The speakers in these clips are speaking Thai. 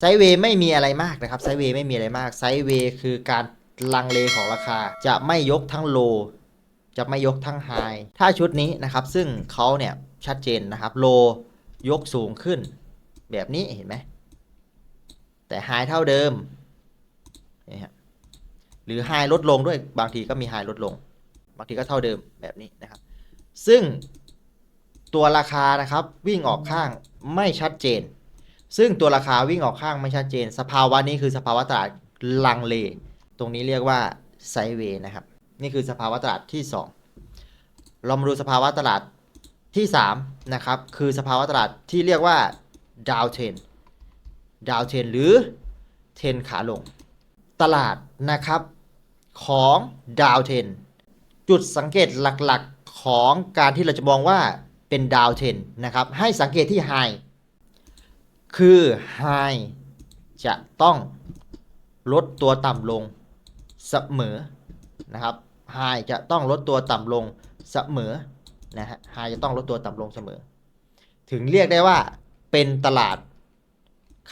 ไซเวย์ไม่มีอะไรมากนะครับไซเวย์ไม่มีอะไรมากไซเวย์คือการลังเลของราคา จะไม่ยกทั้งโล จะไม่ยกทั้งไฮถ้าชุดนี้นะครับ ซึ่งเขาเนี่ยชัดเจนนะครับโลยกสูงขึ้น แบบนี้เห็นไหมแต่ไฮเท่าเดิมนี่ฮะหรือไฮลดลงด้วยบางทีก็มีไฮลดลง บางทีก็เท่าเดิมแบบนี้นะครับ ซึ่งตัวราคานะครับวิ่งออกข้างไม่ชัดเจน ซึ่งตัวราคาวิ่งออกข้างไม่ชัดเจน สภาวะนี้คือสภาวะตลาดลังเล ตรงนี้เรียกว่าไซเวย์นะครับ นี่คือสภาวะตลาดที่ 2 เรามาดูสภาวะตลาดที่3นะครับคือสภาวะตลาดที่เรียกว่าดาวเทนดาวเทนหรือเทนขาลง ตลาดนะครับของดาวเทนจุดสังเกตหลักๆของการที่เราจะมองว่าเป็นดาวเทนนะครับให้สังเกตที่ไฮ คือ High จะต้องลดตัวต่ำลงเสมอนะครับ High จะต้องลดตัวต่ำลงเสมอนะฮะ High จะต้องลดตัวต่ำลงเสมอ ถึงเรียกได้ว่าเป็นตลาด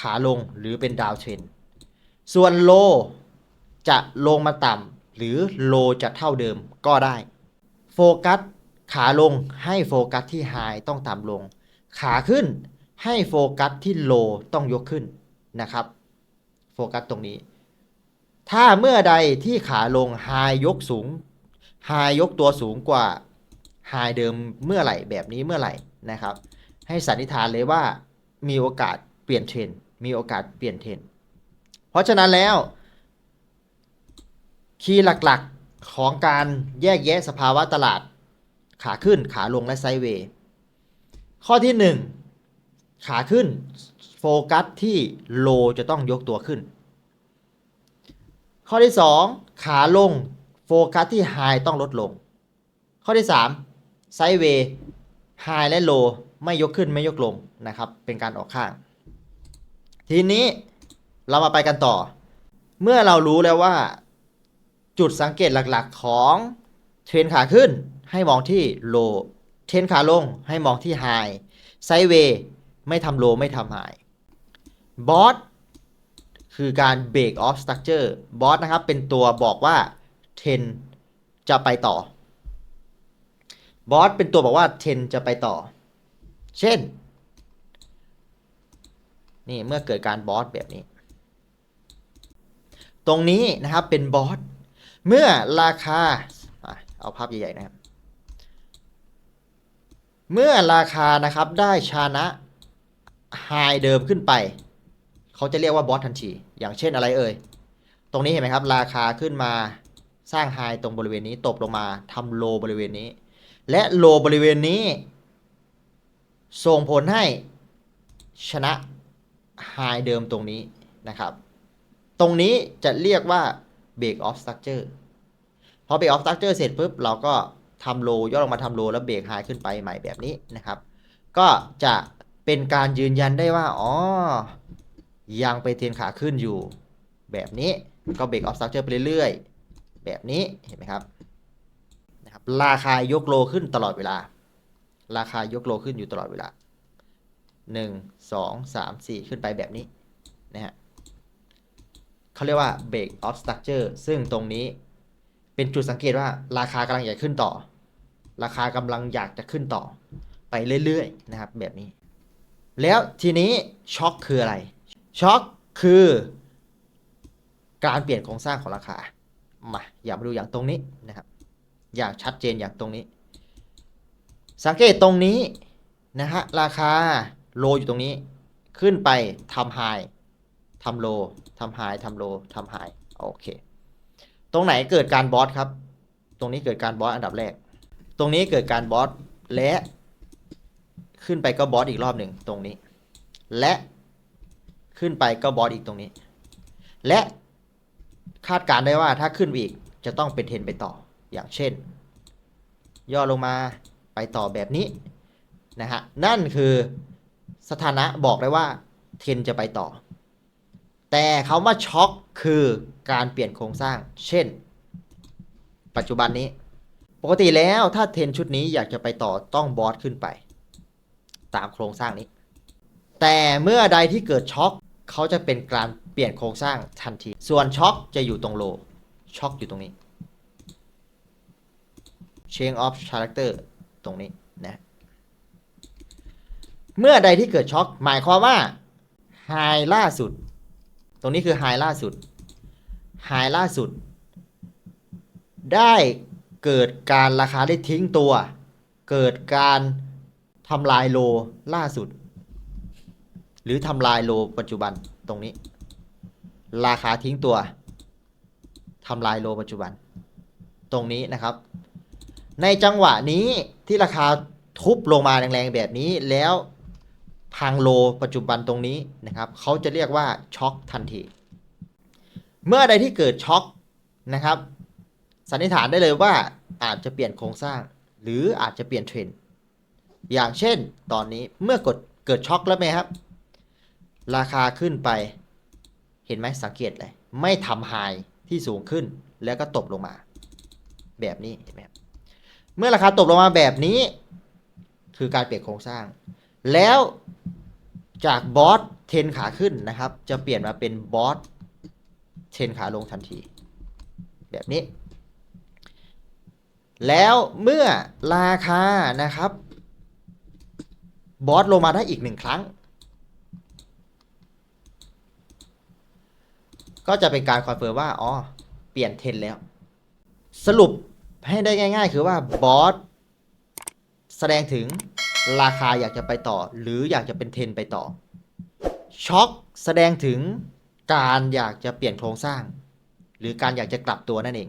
ขาลงหรือเป็นดาวเทรนส่วนโลจะลงมาต่ำหรือโลจะเท่าเดิมก็ได้ โฟกัสขาลงให้โฟกัสที่ High ต้องต่ำลง ขาขึ้น ให้โฟกัสที่โลต้องยกขึ้นนะครับ โฟกัสตรงนี้ ถ้าเมื่อใดที่ขาลงไฮยกสูงไฮยกตัวสูงกว่าไฮเดิมเมื่อไหร่แบบนี้เมื่อไหร่นะครับ ให้สันนิษฐานเลยว่ามีโอกาสเปลี่ยนเทรนมีโอกาสเปลี่ยนเทรนเพราะฉะนั้นแล้ว คีย์หลักๆของการแยกแยะสภาวะตลาด ขาขึ้นขาลงและไซด์เวย์ข้อที่ 1 ขาขึ้นโฟกัสที่โลจะต้องยกตัวขึ้น ข้อที่ 2 ขาลงโฟกัสที่ไฮต้องลดลง ข้อที่ 3 ไซด์เวย์ไฮและโลไม่ยกขึ้นไม่ยกลงนะครับ เป็นการออกข้าง ทีนี้เรามาไปกันต่อ เมื่อเรารู้แล้วว่า จุดสังเกตหลักๆของเทรนขาขึ้นให้มองที่โลเทรนขาลงให้มองที่ไฮไซด์เวย์ ไม่ทำโลไม่ทำไฮบอสคือการ break off structure บอสนะครับ เป็นตัวบอกว่าเทรนจะไปต่อบอสเป็นตัวบอกว่าเทรนจะไปต่อ เช่น นี่เมื่อเกิดการบอสแบบนี้ ตรงนี้นะครับเป็นบอสเมื่อราคา เอาภาพใหญ่ๆนะครับ เมื่อราคานะครับได้ชนะ ไฮเดิมขึ้นไป เขาจะเรียกว่าบอสทันที อย่างเช่นอะไรเอ่ย ตรงนี้เห็นไหมครับ ราคาขึ้นมาสร้างไฮตรงบริเวณนี้ตบลงมาทำโลบริเวณนี้ และโลบริเวณนี้ ส่งผลให้ชนะไฮเดิมตรงนี้นะครับ ตรงนี้จะเรียกว่า break off structure พอ break off structure เสร็จปุ๊บ เราก็ทำโลย่อลงมาทำโลแล้วเบรกไฮขึ้นไปใหม่แบบนี้นะครับ ก็จะ เป็นการยืนยันได้ว่า อ๋อ ยังไปเทรนขาขึ้นอยู่ แบบนี้ก็เบรกออฟสตรัคเจอร์ไปเรื่อยๆ แบบนี้เห็นไหมครับนะครับ ราคายกโลขึ้นตลอดเวลา ราคายกโลขึ้นอยู่ตลอดเวลา 1 2 3 4 ขึ้นไปแบบนี้นะฮะเขาเรียกว่า break of structure ซึ่งตรงนี้เป็นจุดสังเกตว่าราคากำลังอยากขึ้นต่อ ราคากำลังอยากจะขึ้นต่อไปเรื่อยๆ นะครับ แบบนี้ แล้วทีนี้ช็อคคืออะไรช็อคคือ การเปลี่ยนโครงสร้างของราคามาอย่ามาดูอย่างตรงนี้นะครับ อย่างชัดเจนอย่างตรงนี้ สังเกตตรงนี้นะฮะราคาโลอยู่ตรงนี้ ขึ้นไปทำไฮทำโลทำไฮทำโลทำไฮโอเค ตรงไหนเกิดการบอสครับ ตรงนี้เกิดการบอสอันดับแรก ตรงนี้เกิดการบอสและ ขึ้นไปก็บอสอีกรอบหนึ่งตรงนี้ และขึ้นไปก็บอสอีกตรงนี้ และคาดการณ์ได้ว่าถ้าขึ้นไปอีกจะต้องเป็นเทนไปต่ออย่างเช่น ย่อลงมาไปต่อแบบนี้นะฮะนั่นคือสถานะบอกได้ว่าเทนจะไปต่อ แต่เขามาช็อคคือการเปลี่ยนโครงสร้าง เช่น ปัจจุบันนี้ ปกติแล้วถ้าเทนชุดนี้อยากจะไปต่อต้องบอสขึ้นไป ตามโครงสร้างนี้ แต่เมื่อใดที่เกิดช็อคเขาจะเป็นการเปลี่ยนโครงสร้างทันที ส่วนช็อคจะอยู่ตรงโล ช็อคอยู่ตรงนี้ change of character ตรงนี้นะ เมื่อใดที่เกิดช็อคหมายความว่า high ล่าสุด ตรงนี้คือ high ล่าสุด high ล่าสุด ได้เกิดการราคาได้ทิ้งตัว เกิดการ ทำลายโลล่าสุด หรือทำลายโลปัจจุบันตรงนี้ ราคาทิ้งตัวทำลายโลปัจจุบัน ตรงนี้นะครับ ในจังหวะนี้ที่ราคาทุบลงมาแรงๆแบบนี้แล้วพังโลปัจจุบันตรงนี้นะครับเขาจะเรียกว่าช็อคทันที เมื่อใดที่เกิดช็อคนะครับสันนิษฐานได้เลยว่าอาจจะเปลี่ยนโครงสร้าง หรืออาจจะเปลี่ยนเทรนด์ อย่างเช่น ตอนนี้เมื่อกดเกิดช็อคแล้วไหมครับ ราคาขึ้นไป เห็นไหมสังเกตเลย ไม่ทำไฮที่สูงขึ้นแล้วก็ตบลงมา แบบนี้เห็นไหมเมื่อราคาตบลงมาแบบนี้ คือการเปลี่ยนโครงสร้าง แล้วจากบอสเทนขาขึ้นนะครับ จะเปลี่ยนมาเป็นบอสเทนขาลงทันที แบบนี้ แล้วเมื่อราคานะครับ บอสลงมาได้อีกหนึ่งครั้ง ก็จะเป็นการคอนเฟิร์มว่า อ๋อ เปลี่ยนเทนแล้ว สรุปให้ได้ง่าย ๆ คือว่าบอสแสดงถึงราคาอยากจะไปต่อ หรืออยากจะเป็นเทนไปต่อ ช็อคแสดงถึงการอยากจะเปลี่ยนโครงสร้าง หรือการอยากจะกลับตัวนั่นเอง